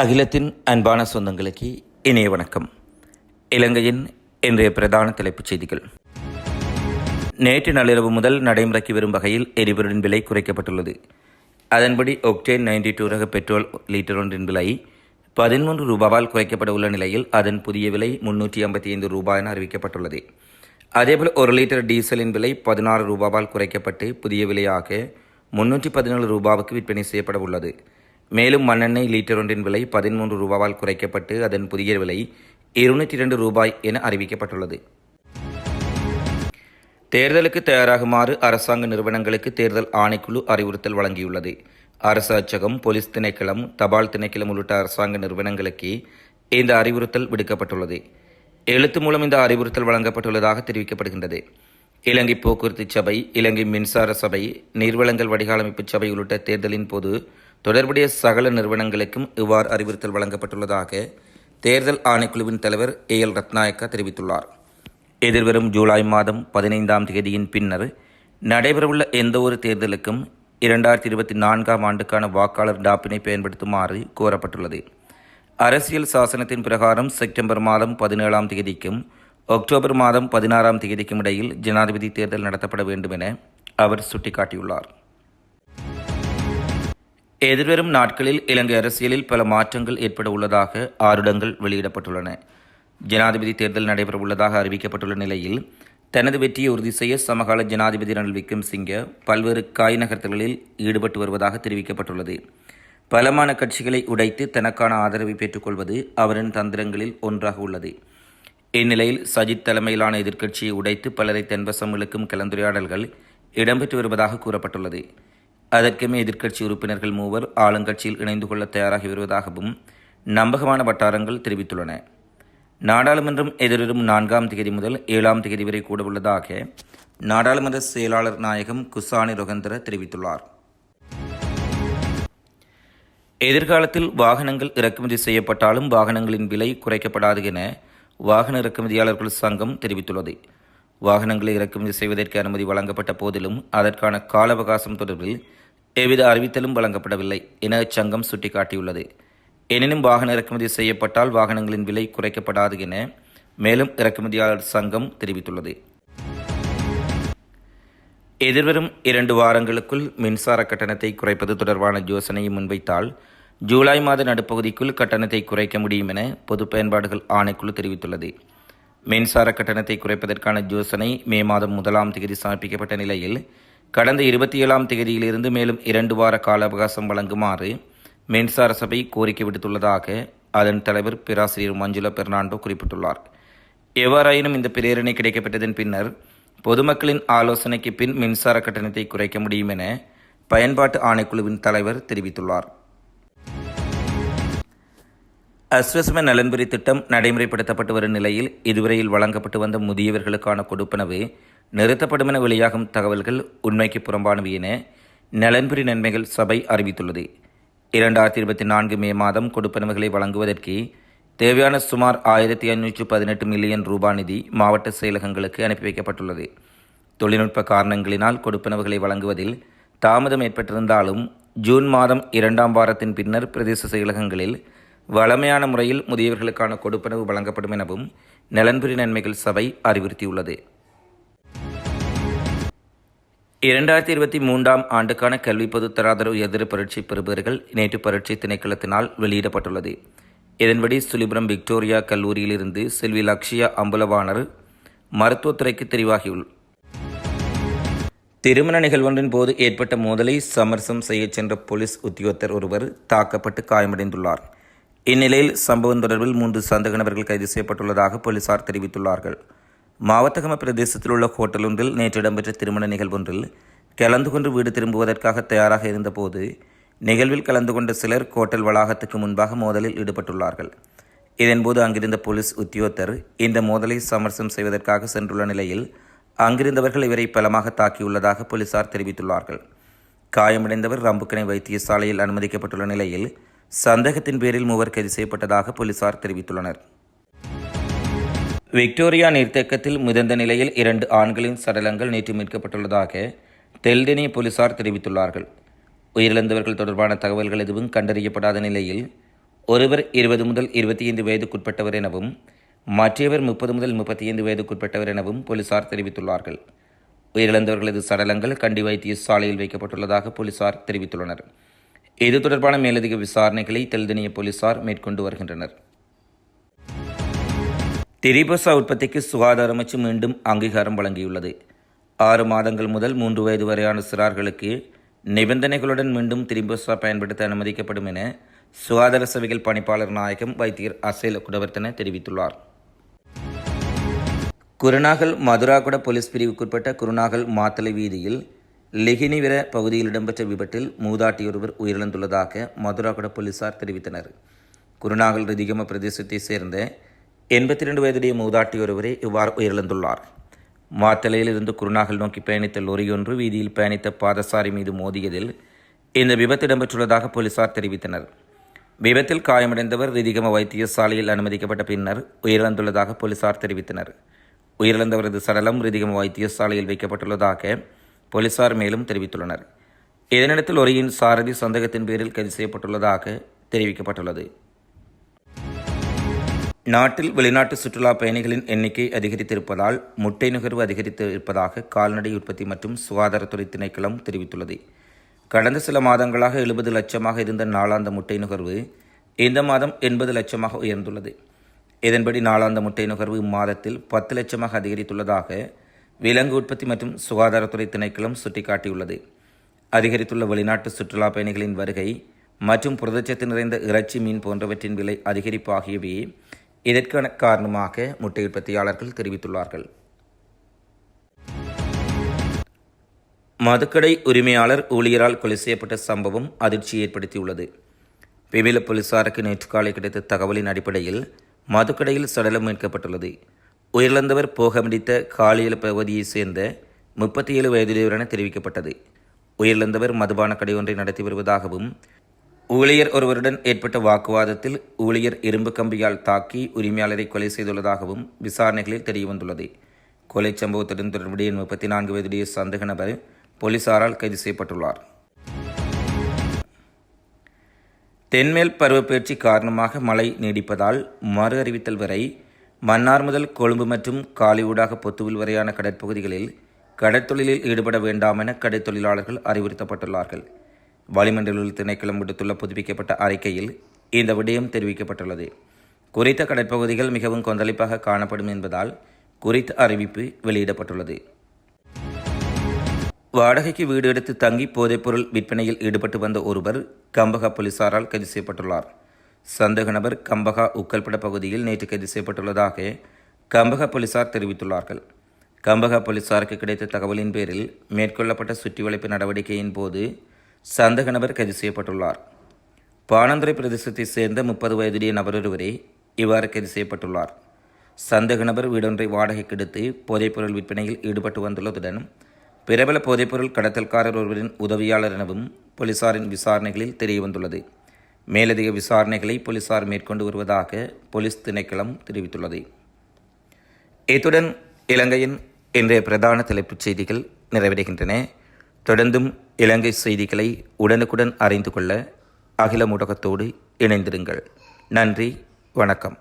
அகிலத்தின் அன்பான சொந்தங்களுக்கு இணைய வணக்கம். இலங்கையின் இன்றைய பிரதான தலைப்புச் செய்திகள். நேற்று நள்ளிரவு முதல் நடைமுறைக்கு வரும் வகையில் எரிபொருளின் விலை குறைக்கப்பட்டுள்ளது. அதன்படி ஒக்டேன் நைன்டி டூ ரக பெட்ரோல் லிட்டர் ஒன்றின் விலை பதிமூன்று ரூபாவால் குறைக்கப்பட உள்ள நிலையில் அதன் புதிய விலை முன்னூற்றி ஐம்பத்தி ஐந்து ரூபாய் என அறிவிக்கப்பட்டுள்ளது. அதேபோல் ஒரு லிட்டர் டீசலின் விலை பதினாறு ரூபாவால் குறைக்கப்பட்டு புதிய விலையாக முன்னூற்றி பதினேழு ரூபாவுக்கு விற்பனை செய்யப்பட உள்ளது மேலும் மண்ணெண்ணெய் லீட்டர் ஒன்றின் விலை பதிமூன்று ரூபாவால் குறைக்கப்பட்டு அதன் புதிய விலை இருநூற்றி இரண்டு ரூபாய் என அறிவிக்கப்பட்டுள்ளது. தேர்தலுக்கு தயாராகுமாறு அரசாங்க நிறுவனங்களுக்கு தேர்தல் ஆணைக்குழு அறிவுறுத்தல் வழங்கியுள்ளது. அரசு அச்சகம் போலீஸ் திணைக்களம் தபால் திணைக்களம் உள்ளிட்ட அரசாங்க நிறுவனங்களுக்கு இந்த அறிவுறுத்தல் விடுக்கப்பட்டுள்ளது. எழுத்து மூலம் இந்த அறிவுறுத்தல் வழங்கப்பட்டுள்ளதாக தெரிவிக்கப்படுகின்றது. இலங்கை போக்குவரத்து சபை இலங்கை மின்சார சபை நீர்வளங்கள் வடிகாலமைப்பு சபை உள்ளிட்ட தேர்தலின் போது தொடர்புடைய சகல நிறுவனங்களுக்கும் இவ்வாறு அறிவுறுத்தல் வழங்கப்பட்டுள்ளதாக தேர்தல் ஆணைக்குழுவின் தலைவர் ஏ எல் ரத்நாயக்கா தெரிவித்துள்ளார். எதிர்வரும் ஜூலை மாதம் பதினைந்தாம் தேதியின் பின்னர் நடைபெறவுள்ள எந்தவொரு தேர்தலுக்கும் இரண்டாயிரத்தி இருபத்தி நான்காம் ஆண்டுக்கான வாக்காளர் டாப்பினை பயன்படுத்துமாறு கோரப்பட்டுள்ளது. அரசியல் சாசனத்தின் பிரகாரம் செப்டம்பர் மாதம் பதினேழாம் தேதிக்கும் அக்டோபர் மாதம் பதினாறாம் தேதிக்கும் இடையில் ஜனாதிபதி தேர்தல் நடத்தப்பட வேண்டும் என அவர் சுட்டிக்காட்டியுள்ளார். எதிர்வரும் நாட்களில் இலங்கை அரசியலில் பல மாற்றங்கள் ஏற்பட உள்ளதாக ஆருடங்கள் வெளியிடப்பட்டுள்ளன. ஜனாதிபதி தேர்தல் நடைபெற உள்ளதாக அறிவிக்கப்பட்டுள்ள நிலையில் தனது வெற்றியை உறுதி செய்ய சமகால ஜனாதிபதி ரணில் விக்ரம்சிங்க பல்வேறு காய் நகர்த்தல்களில் ஈடுபட்டு வருவதாக தெரிவிக்கப்பட்டுள்ளது. பலமான கட்சிகளை உடைத்து தனக்கான ஆதரவை பெற்றுக்கொள்வது அவரின் தந்திரங்களில் ஒன்றாக உள்ளது. இந்நிலையில் சஜித் தலைமையிலான எதிர்க்கட்சியை உடைத்து பலரை தென்வசம் இழுக்கும் கலந்துரையாடல்கள் இடம்பெற்று வருவதாக கூறப்பட்டுள்ளது. அதற்குமே எதிர்க்கட்சி உறுப்பினர்கள் மூவர் ஆளுங்கட்சியில் இணைந்து கொள்ள தயாராகி வருவதாகவும் நம்பகமான வட்டாரங்கள் தெரிவித்துள்ளன. நாடாளுமன்றம் எதிர்வரும் நான்காம் தேதி முதல் ஏழாம் தேதி வரை கூட உள்ளதாக நாடாளுமன்ற செயலாளர் நாயகம் குசானி ரொகந்தர தெரிவித்துள்ளார். எதிர்காலத்தில் வாகனங்கள் இறக்குமதி செய்யப்பட்டாலும் வாகனங்களின் விலை குறைக்கப்படாது என வாகன இறக்குமதியாளர்கள் சங்கம் தெரிவித்துள்ளது. வாகனங்களை இறக்குமதி செய்வதற்கு அனுமதி வழங்கப்பட்ட போதிலும் அதற்கான கால அவகாசம் தொடர்பில் எவ்வித அறிவித்தலும் வழங்கப்படவில்லை என அச்சங்கம் சுட்டிக்காட்டியுள்ளது. எனினும் வாகன இறக்குமதி செய்யப்பட்டால் வாகனங்களின் விலை குறைக்கப்படாது என மேலும் இறக்குமதியாளர் சங்கம் தெரிவித்துள்ளது. எதிர்வரும் இரண்டு வாரங்களுக்குள் மின்சார கட்டணத்தை குறைப்பது தொடர்பான யோசனையை முன்வைத்தால் ஜூலை மாத நடுப்பகுதிக்குள் கட்டணத்தை குறைக்க முடியும் என பொது பயன்பாடுகள் ஆணைக்குழு தெரிவித்துள்ளது. மின்சார கட்டணத்தை குறைப்பதற்கான யோசனை மே மாதம் முதலாம் தேதி சமர்ப்பிக்கப்பட்ட நிலையில் கடந்த இருபத்தி ஏழாம் தேதியிலிருந்து மேலும் இரண்டு வார கால அவகாசம் வழங்குமாறு மின்சார சபை கோரிக்கை விடுத்துள்ளதாக அதன் தலைவர் பேராசிரியர் மஞ்சுளா பெர்னாண்டோ குறிப்பிட்டுள்ளார். எவ்வாறாயினும் இந்த பிரேரணை கிடைக்கப்பட்டதன் பின்னர் பொதுமக்களின் ஆலோசனைக்கு பின் மின்சார கட்டணத்தை குறைக்க முடியும் என பயன்பாட்டு ஆணைக்குழுவின் தலைவர் தெரிவித்துள்ளார். அஸ்வசம நலன்புரி திட்டம் நடைமுறைப்படுத்தப்பட்டு வரும் நிலையில் இதுவரையில் வழங்கப்பட்டு வந்த முதியவர்களுக்கான கொடுப்பனவு நிறுத்தப்படும் என வெளியாகும் தகவல்கள் உண்மைக்கு புறம்பானவை என நலன்புரி நன்மைகள் சபை அறிவித்துள்ளது. இரண்டாயிரத்தி இருபத்தி நான்கு மே மாதம் கொடுப்பனவுகளை வழங்குவதற்கு தேவையான சுமார் ஆயிரத்தி ஐநூற்று பதினெட்டு மில்லியன் ரூபாய் நிதி மாவட்ட செயலகங்களுக்கு அனுப்பி வைக்கப்பட்டுள்ளது. தொழில்நுட்ப காரணங்களினால் கொடுப்பனவுகளை வழங்குவதில் தாமதம் ஏற்பட்டிருந்தாலும் ஜூன் மாதம் இரண்டாம் வாரத்தின் பின்னர் பிரதேச செயலகங்களில் வளமையான முறையில் முதியவர்களுக்கான கொடுப்பனவு வழங்கப்படும் எனவும் நலன்புரி நன்மைகள் சபை அறிவுறுத்தியுள்ளது. இரண்டாயிரத்தி இருபத்தி மூன்றாம் ஆண்டுக்கான கல்வி பொது தராதரவு எதிர பரீட்சை பெறுபவர்கள் நேற்று பரீட்சை திணைக்களத்தினால் வெளியிடப்பட்டுள்ளது. இதன்படி சுலிபுரம் விக்டோரியா கல்லூரியிலிருந்து செல்வி லக்ஷியா அம்புலவாணர் மருத்துவத்துறைக்கு தெரிவாகியுள். திருமண நிகழ்வொன்றின் போது ஏற்பட்ட மோதலை சமரசம் செய்யச் சென்ற போலீஸ் உத்தியோகத்தர் ஒருவர் தாக்கப்பட்டு காயமடைந்துள்ளார். இந்நிலையில் சம்பவம் தொடர்பில் மூன்று சந்தக நபர்கள் கைது செய்யப்பட்டுள்ளதாக போலீசார் தெரிவித்துள்ளார்கள். மாவத்தகம பிரதேசத்தில் உள்ள ஹோட்டல் ஒன்றில் நேற்று இடம்பெற்ற திருமண நிகழ்வொன்றில் கலந்து கொண்டு வீடு திரும்புவதற்காக தயாராக இருந்தபோது நிகழ்வில் கலந்து கொண்ட சிலர் ஹோட்டல் வளாகத்துக்கு முன்பாக மோதலில் ஈடுபட்டுள்ளார்கள். இதன்போது அங்கிருந்த போலீஸ் உத்தியோகத்தர் இந்த மோதலை சமரசம் செய்வதற்காக சென்றுள்ள நிலையில் அங்கிருந்தவர்கள் இவரை பலமாக தாக்கியுள்ளதாக போலீசார் தெரிவித்துள்ளார்கள். காயமடைந்தவர் ரம்புக்கனை வைத்தியசாலையில் அனுமதிக்கப்பட்டுள்ள நிலையில் சந்தேகத்தின் பேரில் மூவர் கைது செய்யப்பட்டதாக போலீசார் தெரிவித்துள்ளனர். விக்டோரியா நீர்த்தேக்கத்தில் மிதந்த நிலையில் இரண்டு ஆண்களின் சடலங்கள் நேற்று மீட்கப்பட்டுள்ளதாக தெல்டெனி போலீசார் தெரிவித்துள்ளார்கள். உயிரிழந்தவர்கள் தொடர்பான தகவல்கள் எதுவும் கண்டறியப்படாத நிலையில் ஒருவர் இருபது முதல் இருபத்தி ஐந்து வயதுக்குட்பட்டவர் எனவும் மற்றவர் முப்பது முதல் முப்பத்தி ஐந்து வயதுக்குட்பட்டவர் எனவும் போலீசார் தெரிவித்துள்ளார்கள். உயிரிழந்தவர்களது சடலங்கள் கண்டி வைத்தியசாலையில் வைக்கப்பட்டுள்ளதாக போலீசார் தெரிவித்துள்ளனர். இது தொடர்பான மேலதிக விசாரணைகளை தெல்தெனிய போலீசார் மேற்கொண்டு வருகின்றனர். திரிபசா உற்பத்திக்கு சுகாதார அமைச்சு மீண்டும் அங்கீகாரம் வழங்கியுள்ளது. ஆறு மாதங்கள் முதல் மூன்று வயது வரையான சிறார்களுக்கு நிபந்தனைகளுடன் மீண்டும் திரிபசா பயன்படுத்த அனுமதிக்கப்படும் என சுகாதார சேவைகள் பணிப்பாளர் நாயகம் வைத்தியர் அசேல குடவர்த்தன தெரிவித்துள்ளார். குருநாகல் மதுராகுட போலீஸ் பிரிவுக்குட்பட்ட குருநாகல் மாத்தலை வீதியில் லெகினிவிர பகுதியில் இடம்பெற்ற விபத்தில் மூதாட்டியொருவர் உயிரிழந்துள்ளதாக மதுராகுட போலீசார் தெரிவித்தனர். குருநாகல் ரிதிகம பிரதேசத்தைச் சேர்ந்த எண்பத்தி ரெண்டு வயதுடைய மூதாட்டியொருவரே இவ்வாறு உயிரிழந்துள்ளார். மாத்தலையில் இருந்து குருநாகல் நோக்கி பயணித்த லொரியொன்று வீதியில் பயணித்த பாதசாரி மீது மோதியதில் இந்த விபத்து இடம்பெற்றுள்ளதாக போலீசார் தெரிவித்தனர். விபத்தில் காயமடைந்தவர் ரிதிகம வைத்தியசாலையில் அனுமதிக்கப்பட்ட பின்னர் உயிரிழந்துள்ளதாக போலீசார் தெரிவித்தனர். உயிரிழந்தவரது சடலம் ரிதிகம வைத்தியசாலையில் வைக்கப்பட்டுள்ளதாக போலீசார் மேலும் தெரிவித்துள்ளனர். இதனிடத்தில் ஒரியின் சாரதி சந்தேகத்தின் பேரில் கைது செய்யப்பட்டுள்ளதாக தெரிவிக்கப்பட்டுள்ளது. நாட்டில் வெளிநாட்டு சுற்றுலா பயணிகளின் எண்ணிக்கை அதிகரித்திருப்பதால் முட்டை நுகர்வு அதிகரித்து இருப்பதாக கால்நடை உற்பத்தி மற்றும் சுகாதாரத்துறை திணைக்களம் தெரிவித்துள்ளது. கடந்த சில மாதங்களாக எழுபது லட்சமாக இருந்த நாளாந்த முட்டை நுகர்வு இந்த மாதம் எண்பது லட்சமாக உயர்ந்துள்ளது. இதன்படி நாளாந்த முட்டை நுகர்வு இம்மாதத்தில் பத்து லட்சமாக அதிகரித்துள்ளதாக விலங்கு உற்பத்தி மற்றும் சுகாதாரத்துறை திணைக்களம் சுட்டிக்காட்டியுள்ளது. அதிகரித்துள்ள வெளிநாட்டு சுற்றுலா பயணிகளின் வருகை மற்றும் புரதச்சத்து நிறைந்த இறைச்சி மீன் போன்றவற்றின் விலை அதிகரிப்பு ஆகியவையே இதற்கான காரணமாக முட்டை உற்பத்தியாளர்கள் தெரிவித்துள்ளார்கள். மதுக்கடை உரிமையாளர் ஊழியரால் கொலை செய்யப்பட்ட சம்பவம் அதிர்ச்சி ஏற்படுத்தியுள்ளது. விமில போலீசாருக்கு நேற்று காலை கிடைத்த தகவலின் அடிப்படையில் மதுக்கடையில் சடலம் மீட்கப்பட்டுள்ளது. உயிரிழந்தவர் போக முடித்த காலியல் பகுதியைச் சேர்ந்த முப்பத்தி ஏழு வயதுடையவர் என தெரிவிக்கப்பட்டது. உயிரிழந்தவர் மதுபான கடை ஒன்றை நடத்தி வருவதாகவும் ஊழியர் ஒருவருடன் ஏற்பட்ட வாக்குவாதத்தில் ஊழியர் இரும்பு கம்பியால் தாக்கி உரிமையாளரை கொலை செய்துள்ளதாகவும் விசாரணைகளில் தெரியவந்துள்ளது. கொலை சம்பவத்துடன் தொடர்புடைய முப்பத்தி நான்கு வயதுடைய சந்தேக நபர் போலீசாரால் கைது செய்யப்பட்டுள்ளார். தென்மேல் பருவப்பெயர்ச்சி காரணமாக மழை நீடிப்பதால் மறு அறிவித்தல் வரை மன்னார் முதல் கொழும்பு மற்றும் காலிவூடாக பொத்துவில் வரையான கடற்பகுதிகளில் கடற்தொழிலில் ஈடுபட வேண்டாம் என கடற்தொழிலாளர்கள் அறிவுறுத்தப்பட்டுள்ளார்கள். வளிமண்டல திணைக்களம் விடுத்துள்ள புதுப்பிக்கப்பட்ட அறிக்கையில் இந்த விடயம் தெரிவிக்கப்பட்டுள்ளது. குறித்த கடற்பகுதிகள் மிகவும் கொந்தளிப்பாக காணப்படும் என்பதால் குறித்த அறிவிப்பு வெளியிடப்பட்டுள்ளது. வாடகைக்கு வீடு எடுத்து தங்கி போதைப்பொருள் விற்பனையில் ஈடுபட்டு வந்த ஒருவர் கம்பகா போலீசாரால் கைது செய்யப்பட்டுள்ளார். சந்தேக நபர் கம்பகா உக்கல்பட பகுதியில் நேற்று கைது செய்யப்பட்டுள்ளதாக கம்பகா போலீசார் தெரிவித்துள்ளார்கள். கம்பகா போலீசாருக்கு கிடைத்த தகவலின் பேரில் மேற்கொள்ளப்பட்ட சுற்றிவளைப்பு நடவடிக்கையின் போது சந்தக நபர் கைது செய்யப்பட்டுள்ளார். பானந்துறை பிரதேசத்தைச் சேர்ந்த முப்பது வயதுடைய நபரொருவரே இவ்வாறு கைது செய்யப்பட்டுள்ளார். சந்தேக நபர் வீடொன்றை வாடகைக்கு எடுத்து போதைப்பொருள் விற்பனையில் ஈடுபட்டு வந்துள்ளதுடன் பிரபல போதைப்பொருள் கடத்தல்காரர் ஒருவரின் உதவியாளர் எனவும் போலீசாரின் விசாரணைகளில் தெரியவந்துள்ளது. மேலதிக விசாரணைகளை போலீசார் மேற்கொண்டு வருவதாக போலீஸ் திணைக்களம் தெரிவித்துள்ளது. இத்துடன் இலங்கையின் இன்றைய பிரதான தலைப்புச் செய்திகள் நிறைவடைகின்றன. தொடர்ந்தும் இலங்கை செய்திகளை உடனுக்குடன் அறிந்து கொள்ள அகில ஊடகத்தோடு இணைந்திருங்கள். நன்றி வணக்கம்.